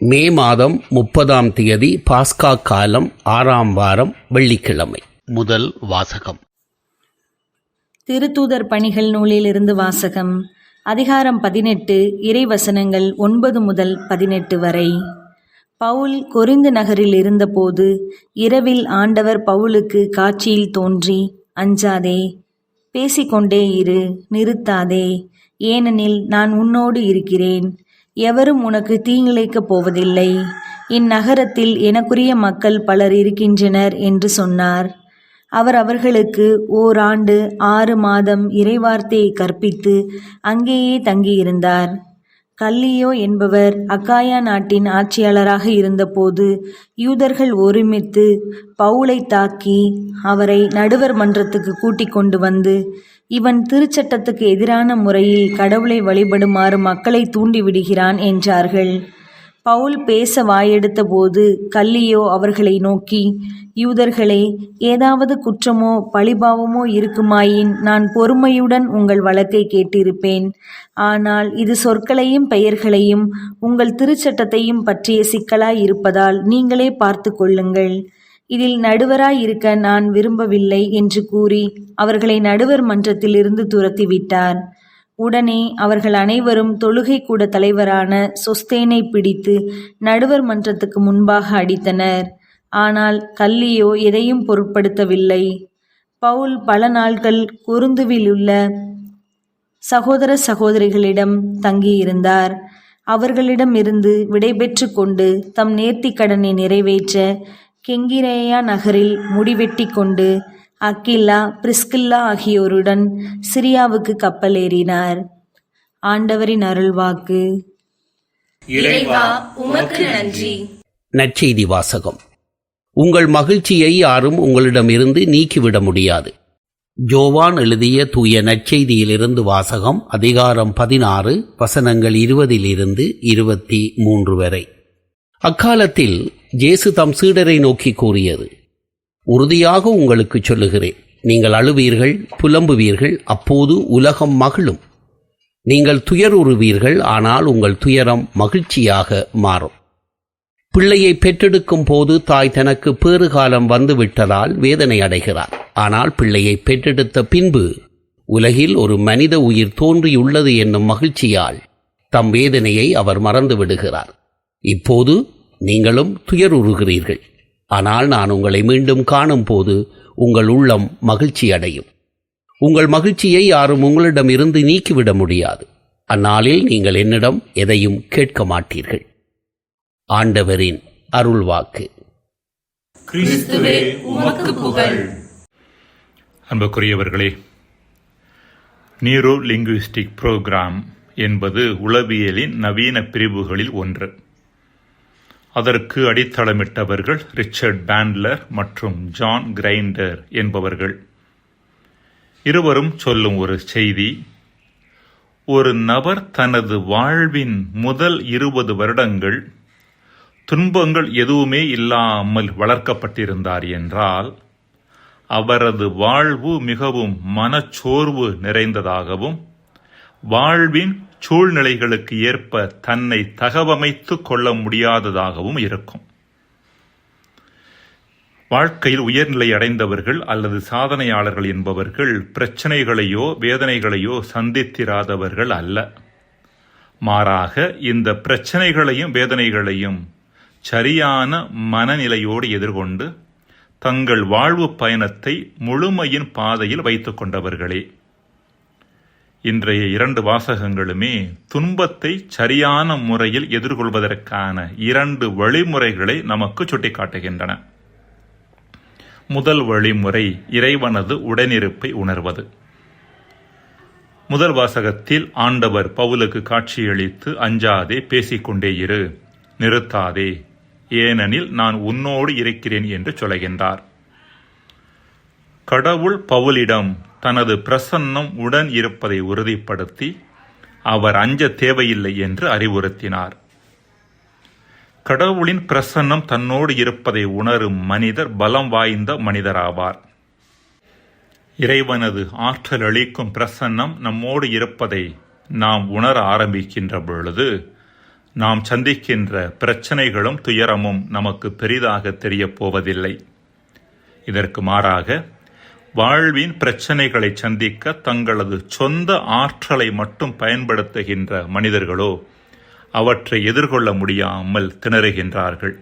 மே மாதம் முப்பதாம் தேதி பாஸ்கா காலம் ஆறாம் வாரம் வெள்ளிக்கிழமை. முதல் வாசகம். திருத்தூதர் பணிகள் நூலிலிருந்து வாசகம். அதிகாரம் பதினெட்டு இறைவசனங்கள் ஒன்பது முதல் பதினெட்டு வரை. பவுல் கொரிந்து நகரில் இருந்தபோது இரவில் ஆண்டவர் பவுலுக்கு காட்சியில் தோன்றி அஞ்சாதே பேசிக்கொண்டே இரு நிறுத்தாதே. ஏனெனில் நான் உன்னோடு இருக்கிறேன். எவரும் உனக்கு தீங்கிழைக்கப் போவதில்லை. இந்நகரத்தில் எனக்குரிய மக்கள் பலர் இருக்கின்றனர் என்று சொன்னார். அவர் அவர்களுக்கு ஓராண்டு ஆறு மாதம் இறைவார்த்தையை கற்பித்து அங்கேயே தங்கியிருந்தார். கல்லியோ என்பவர் அக்காயா நாட்டின் ஆட்சியாளராக இருந்தபோது யூதர்கள் ஒருமித்து பவுலை தாக்கி அவரை நடுவர் மன்றத்துக்கு கூட்டிக் கொண்டு வந்து இவன் திருச்சட்டத்துக்கு எதிரான முறையில் கடவுளை வழிபடுமாறு மக்களை தூண்டிவிடுகிறான் என்றார்கள். பவுல் பேச வாயெடுத்த போது கல்லியோ அவர்களை நோக்கி யூதர்களே ஏதாவது குற்றமோ பழிபாவமோ இருக்குமாயின் நான் பொறுமையுடன் உங்கள் வழக்கை கேட்டிருப்பேன். ஆனால் இது சொற்களையும் பெயர்களையும் உங்கள் திருச்சட்டத்தையும் பற்றிய சிக்கலாய் இருப்பதால் நீங்களே பார்த்து கொள்ளுங்கள். இதில் நடுவராய் இருக்க நான் விரும்பவில்லை என்று கூறி அவர்களை நடுவர் மன்றத்திலிருந்து துரத்திவிட்டார். உடனே அவர்கள் அனைவரும் தொழுகை கூட தலைவரான சொஸ்தேனை பிடித்து நடுவர் மன்றத்துக்கு முன்பாக அடித்தனர். ஆனால் கல்லியோ எதையும் பொருட்படுத்தவில்லை. பவுல் பல நாட்கள் கொருந்துவிலுள்ள சகோதர சகோதரிகளிடம் தங்கியிருந்தார். அவர்களிடம் இருந்து விடைபெற்று கொண்டு தம் நேர்த்திக் கடனை நிறைவேற்ற கெங்கிரேயா நகரில் முடிவெட்டி கொண்டு அக்கில்லா பிரிஸ்கில்லா ஆகியோருடன் சிரியாவுக்கு கப்பலேறினார். ஆண்டவரின் அருள்வாக்கு. இறைவா உமக்கு நன்றி. நற்செய்தி வாசகம். உங்கள் மகிழ்ச்சியை யாரும் உங்களிடமிருந்து நீக்கிவிட முடியாது. ஜோவான் எழுதிய தூய நற்செய்தியிலிருந்து வாசகம் அதிகாரம் பதினாறு வசனங்கள் இருபதிலிருந்து இருபத்தி மூன்று வரை. அக்காலத்தில் ஜேசு தம் சீடரை நோக்கி கூறியது உறுதியாக உங்களுக்கு சொல்லுகிறேன். நீங்கள் அழுவீர்கள் புலம்புவீர்கள் அப்போது உலகம் மகிழும். நீங்கள் துயருறுவீர்கள் ஆனால் உங்கள் துயரம் மகிழ்ச்சியாக மாறும். பிள்ளையை பெற்றெடுக்கும் போது தாய் தனக்கு பேறுகாலம் வந்துவிட்டதால் வேதனை அடைகிறார். ஆனால் பிள்ளையை பெற்றெடுத்த பின்பு உலகில் ஒரு மனித உயிர் தோன்றியுள்ளது என்னும் மகிழ்ச்சியால் தம் வேதனையை அவர் மறந்து விடுகிறார் இப்போது நீங்களும் துயருறுகிறீர்கள். ஆனால் நான் உங்களை மீண்டும் காணும் போது உங்கள் உள்ளம் மகிழ்ச்சி அடையும் உங்கள் மகிழ்ச்சியை யாரும் உங்களிடமிருந்து நீக்கிவிட முடியாது. அந்நாளில் நீங்கள் என்னிடம் எதையும் கேட்க மாட்டீர்கள். ஆண்டவரின் அருள்வாக்கு. கிறிஸ்துவே உமக்கு புகழ். அன்புக்குரியவர்களே நியூரோ லிங்குவிஸ்டிக் புரோகிராம் என்பது உளவியலின் நவீன பிரிவுகளில் ஒன்று. அதற்கு அடித்தளமிட்டவர்கள் ரிச்சர்ட் பேண்ட்லர் மற்றும் ஜான் கிரைண்டர் என்பவர்கள். இருவரும் சொல்லும் ஒரு செய்தி ஒரு நபர் தனது வாழ்வின் முதல் இருபது வருடங்கள் துன்பங்கள் எதுவுமே இல்லாமல் வளர்க்கப்பட்டிருந்தார் என்றால் அவரது வாழ்வு மிகவும் மனச்சோர்வு நிறைந்ததாகவும் வாழ்வின் சூழ்நிலைகளுக்கு ஏற்ப தன்னை தகவமைத்து கொள்ள முடியாததாகவும் இருக்கும். வாழ்க்கையில் உயர்நிலை அடைந்தவர்கள் அல்லது சாதனையாளர்கள் என்பவர்கள் பிரச்சனைகளையோ வேதனைகளையோ சந்தித்திராதவர்கள் அல்ல. மாறாக இந்த பிரச்சனைகளையும் வேதனைகளையும் சரியான மனநிலையோடு எதிர்கொண்டு தங்கள் வாழ்வு பயணத்தை முழுமையின் பாதையில் வைத்துக் கொண்டவர்களே. இன்றைய இரண்டு வாசகங்களுமே துன்பத்தை சரியான முறையில் எதிர்கொள்வதற்கான இரண்டு வழிமுறைகளை நமக்கு சுட்டிக்காட்டுகின்றன. முதல் வழிமுறை இறைவனது உடனிருப்பை உணர்வது. முதல் வாசகத்தில் ஆண்டவர் பவுலுக்கு காட்சியளித்து அஞ்சாதே பேசிக்கொண்டே இரு நிறுத்தாதே ஏனெனில் நான் உன்னோடு இருக்கிறேன் என்று சொல்கின்றார் கடவுள் பவுலிடம் தனது பிரசன்னம் உடன் இருப்பதை உறுதிப்படுத்தி அவர் அஞ்ச தேவையில்லை என்று அறிவுறுத்தினார். கடவுளின் பிரசன்னம் தன்னோடு இருப்பதை உணரும் மனிதர் பலம் வாய்ந்த மனிதராவார். இறைவனது ஆற்றல் அளிக்கும் பிரசன்னம் நம்மோடு இருப்பதை நாம் உணர ஆரம்பிக்கின்ற பொழுது நாம் சந்திக்கின்ற பிரச்சனைகளும் துயரமும் நமக்கு பெரிதாக தெரியப் போவதில்லை. இதற்கு மாறாக வாழ்வின் பிரச்சனைகளை சந்திக்க தங்களது சொந்த ஆற்றலை மட்டும் பயன்படுத்துகின்ற மனிதர்களோ அவற்றை எதிர்கொள்ள முடியாமல் திணறுகின்றார்கள்.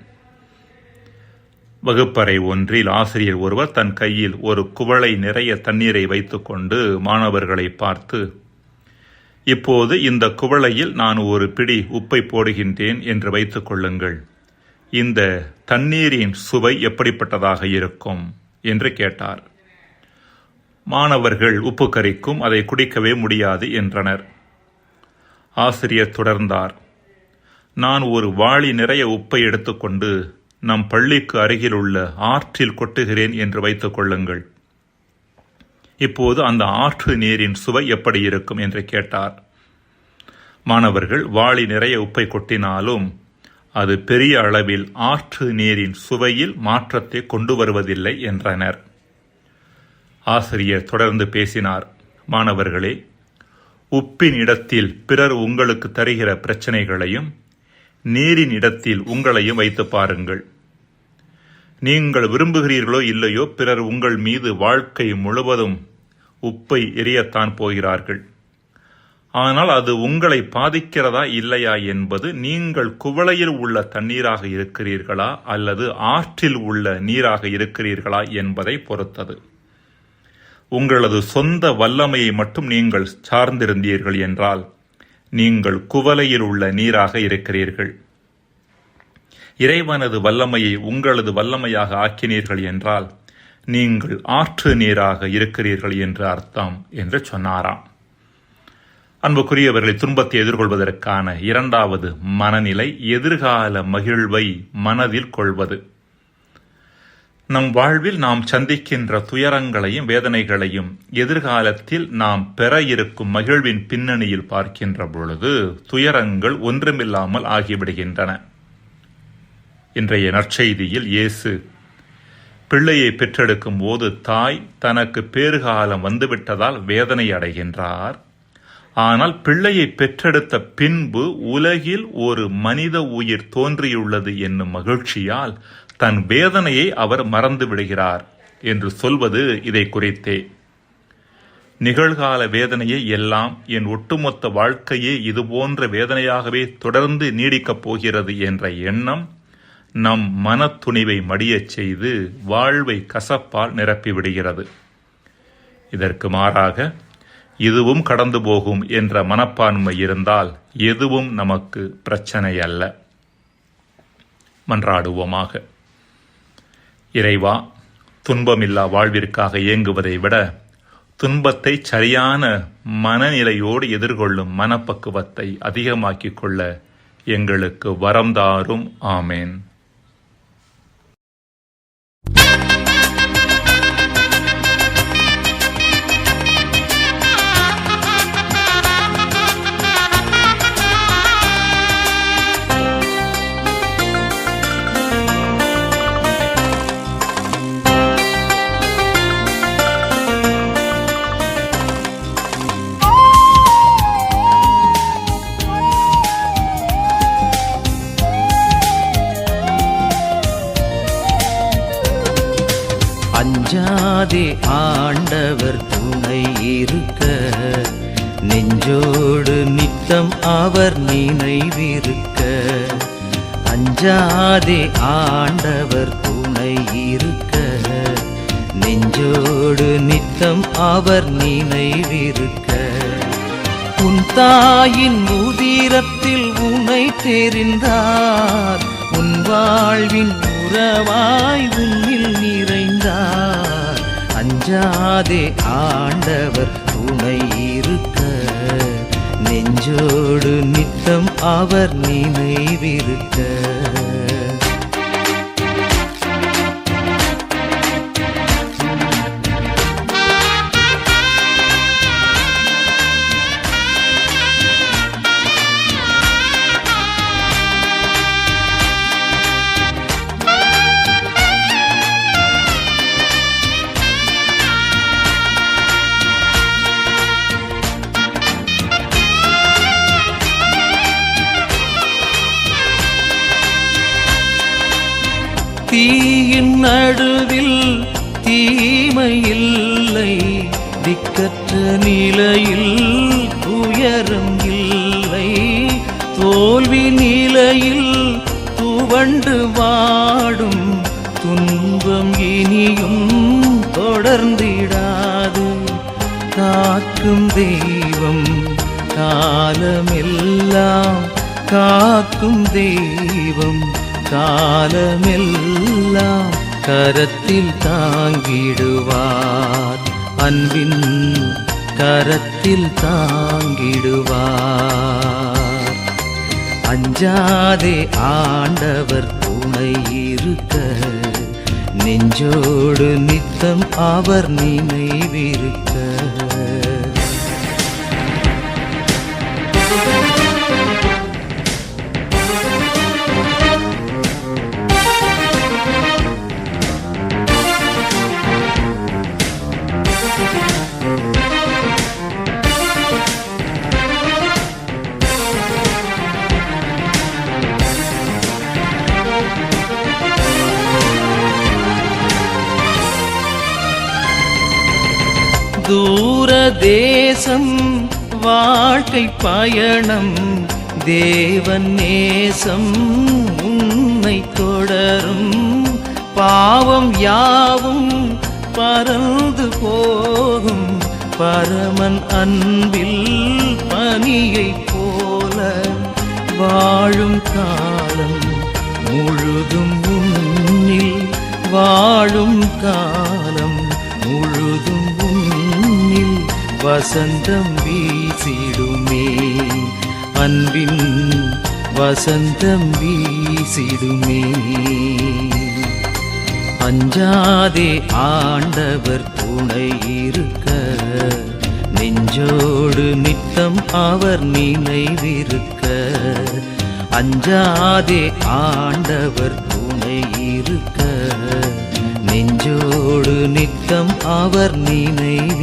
வகுப்பறை ஒன்றில் ஆசிரியர் ஒருவர் தன் கையில் ஒரு குவளை நிறைய தண்ணீரை வைத்துக்கொண்டு மாணவர்களை பார்த்து இப்போது இந்த குவளையில் நான் ஒரு பிடி உப்பை போடுகின்றேன் என்று வைத்துக் கொள்ளுங்கள். இந்த தண்ணீரின் சுவை எப்படிப்பட்டதாக இருக்கும்? என்று கேட்டார். மாணவர்கள் உப்பு கரிக்கும் அதை குடிக்கவே முடியாது என்றனர். ஆசிரியர் தொடர்ந்தார். நான் ஒரு வாளி நிறைய உப்பை எடுத்துக்கொண்டு நம் பள்ளிக்கு அருகிலுள்ள ஆற்றில் கொட்டுகிறேன் என்று வைத்துக் கொள்ளுங்கள். இப்போது அந்த ஆற்று நீரின் சுவை எப்படி இருக்கும் என்று கேட்டார். மாணவர்கள் வாளி நிறைய உப்பை கொட்டினாலும் அது பெரிய அளவில் ஆற்று நீரின் சுவையில் மாற்றத்தை கொண்டு வருவதில்லை என்றனர். ஆசிரியர் தொடர்ந்து பேசினார். மாணவர்களே உப்பின் இடத்தில் பிறர் உங்களுக்கு தருகிற பிரச்சனைகளையும் நீரின் இடத்தில் உங்களையும் வைத்து பாருங்கள். நீங்கள் விரும்புகிறீர்களோ இல்லையோ பிறர் உங்கள் மீது வாழ்க்கை முழுவதும் உப்பை எரியத்தான் போகிறார்கள். ஆனால் அது உங்களை பாதிக்கிறதா இல்லையா என்பது நீங்கள் குவளையில் உள்ள தண்ணீராக இருக்கிறீர்களா அல்லது ஆற்றில் உள்ள நீராக இருக்கிறீர்களா என்பதை பொறுத்தது. உங்களது சொந்த வல்லமையை மட்டும் நீங்கள் சார்ந்திருந்தீர்கள் என்றால் நீங்கள் குவலையில் உள்ள நீராக இருக்கிறீர்கள். இறைவனது வல்லமையை உங்களது வல்லமையாக ஆக்கினீர்கள் என்றால் நீங்கள் ஆற்று நீராக இருக்கிறீர்கள் என்று அர்த்தம் என்று சொன்னாராம். அன்புக்குரியவர்களை துன்பத்தை எதிர்கொள்வதற்கான இரண்டாவது மனநிலை எதிர்கால மகிழ்வை மனதில் கொள்வது. நம் வாழ்வில் நாம் சந்திக்கின்ற துயரங்களையும் வேதனைகளையும் எதிர்காலத்தில் நாம் பெற இருக்கும் மகிழ்வின் பின்னணியில் பார்க்கின்ற பொழுது துயரங்கள் ஒன்றுமில்லாமல் ஆகிவிடுகின்றன. இன்றைய நற்செய்தியில் இயேசு பிள்ளையை பெற்றெடுக்கும் போது தாய் தனக்கு பேறுகாலம் வந்துவிட்டதால் வேதனை அடைகின்றார். ஆனால் பிள்ளையை பெற்றெடுத்த பின்பு உலகில் ஒரு மனித உயிர் தோன்றியுள்ளது என்னும் மகிழ்ச்சியால் தன் வேதனையை அவர் மறந்து விடுகிறார் என்று சொல்வது இதை குறித்தே. நிகழ்கால வேதனையை எல்லாம் என் ஒட்டுமொத்த வாழ்க்கையே இதுபோன்ற வேதனையாகவே தொடர்ந்து நீடிக்கப் போகிறது என்ற எண்ணம் நம் மனத்துணிவை மடியச் செய்து வாழ்வை கசப்பால் நிரப்பிவிடுகிறது இதற்கு மாறாக இதுவும் கடந்து போகும் என்ற மனப்பான்மை இருந்தால் எதுவும் நமக்கு பிரச்சனை அல்ல மன்றாடுவோமாக. இறைவா துன்பமில்லா வாழ்விற்காக இயங்குவதை விட துன்பத்தை சரியான மனநிலையோடு எதிர்கொள்ளும் மனப்பக்குவத்தை அதிகமாக்கிக் கொள்ள எங்களுக்கு வரம் தாரும். ஆமேன். அஞ்சாதே ஆண்டவர் துணை இருக்க. நெஞ்சோடு நித்தம் அவர் நினைவிருக்க. அஞ்சாதே ஆண்டவர் துணை இருக்க. நெஞ்சோடு நித்தம் அவர் நினைவிருக்க. உன் தாயின் உதிரத்தில் உனை தெரிந்தார். உன் வாழ்வின் உறவாய் உன்னில் அஞ்சாதே ஆண்டவர் துணை இருக்க. நெஞ்சோடு நித்தம் அவர் நினைவிருக்க. இல்லை திக்கற்ற நிலையில் துயரம் இல்லை. தோல்வி நிலையில் துவண்டு வாடும் துன்பம் இனியும் தொடர்ந்திடாது. காக்கும் தெய்வம் காலமெல்லாம் காக்கும் தெய்வம் காலமெல்லாம். கரத்தில் தாங்கிடுவார். அன்பின் கரத்தில் தாங்கிடுவார். அஞ்சாதே ஆண்டவர் துணை இருக்க. நெஞ்சோடு நித்தம் அவர் நினைவிருக்க. வாழ்க்கை பயணம் தேவன் நேசம் உன்னை தொடரும். பாவம் யாவும் பறந்து போகும். பரமன் அன்பில் பனியைப் போல வாழும் காலம் முழுதும் உன்னில் வாழும் காலம் முழுதும் வசந்தம் வீசிடுமே. அன்பின் வசந்தம் வீசிடுமே. அஞ்சாதே ஆண்டவர் துணை இருக்க. நெஞ்சோடு நித்தம் அவர் நினைவிருக்க. அஞ்சாதே ஆண்டவர் துணை இருக்க. நெஞ்சோடு நித்தம் அவர் நினைவிருக்க.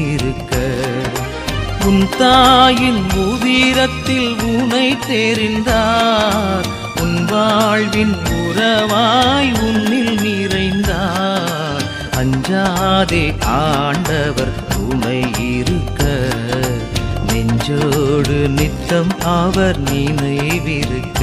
உன் தாயின் உதிரத்தில் உனை தெரிந்தார். உன் வாழ்வின் உறவாய் உன்னில் நிறைந்தார். அஞ்சாதே ஆண்டவர் துணை இருக்க. நெஞ்சோடு நித்தம் அவர் நினைவிருக்க.